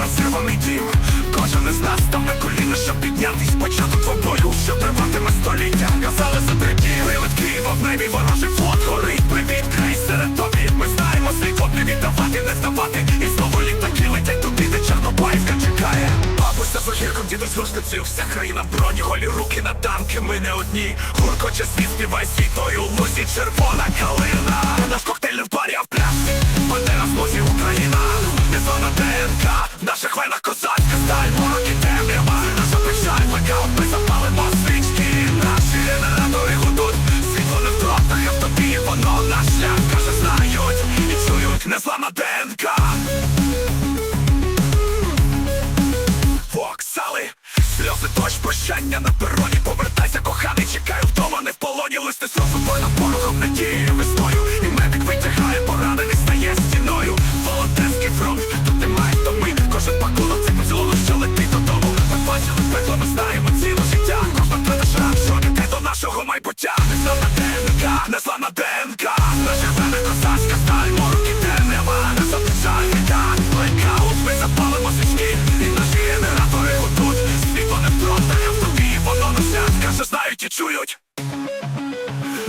розірваний дім. Кожен із нас став на коліна, щоб піднятись. Початок твою, що триватиме століття. Казали за три дні, литки, в небі ворожий флот горить. Привіт, крейсере тобі. Ми знаємо свій код не віддавати, не здавати. І знову літаки летять туди, де Чорнобаївка чекає. Бабуся з огірком, дідусь рушницею Вся країна броні, голі руки на танки. Ми не одні, гуркоче світ, співай світою. Лузі червона калина. Наш коктейль в барі, а в пляшці Бандера лузі Україна. Не зона ДНК Хвиля козацька сталь. Мороки темрява Наша печаль, блекаут, ми запалимо свічки. Наші генератори гудуть. Світло не в дротах, а в тобі Воно наш шлях, каже, знають І чують незламна ДНК Воксали, сльози дощ, прощання на пероні. Повертайся, коханий, чекаю вдома, не в полоні Листи сльози над порохом надії. Весною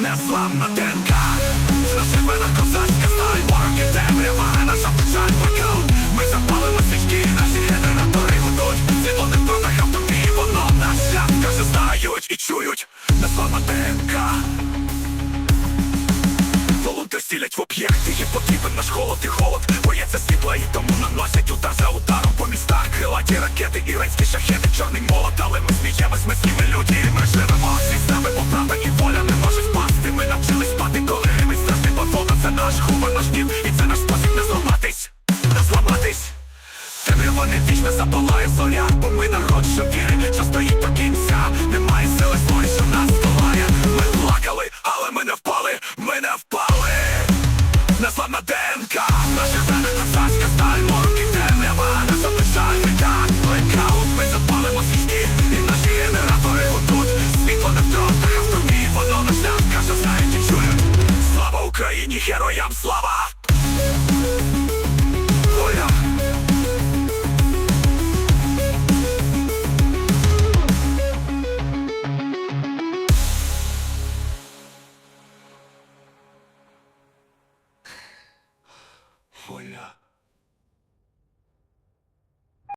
Незламна ДНК. Наша вена козацька сталь, мороки темрява Наша печаль, блекаут, ми запалимо свічки Наші генератори готуть Світло не в тронтах, а Воно на свят, каже, і чують. Незламна ДНК. Волонтер стілять в об'єкти, їм потрібен наш холод і голод Бояться світла і тому наносять удар за ударом дощів, і це наш спосіб не зламатись, не зламатись. Темрява не вічно запалає зоря, бо ми народ, що віри, що стоїть до кінця. Немає сили злої, що нас здолає. Ми плакали, але ми не впали, ми не впали. Незламна ДНК, наша земля козацька сталь, морки темрява, наша печаль Україні героям слава! 怖いな。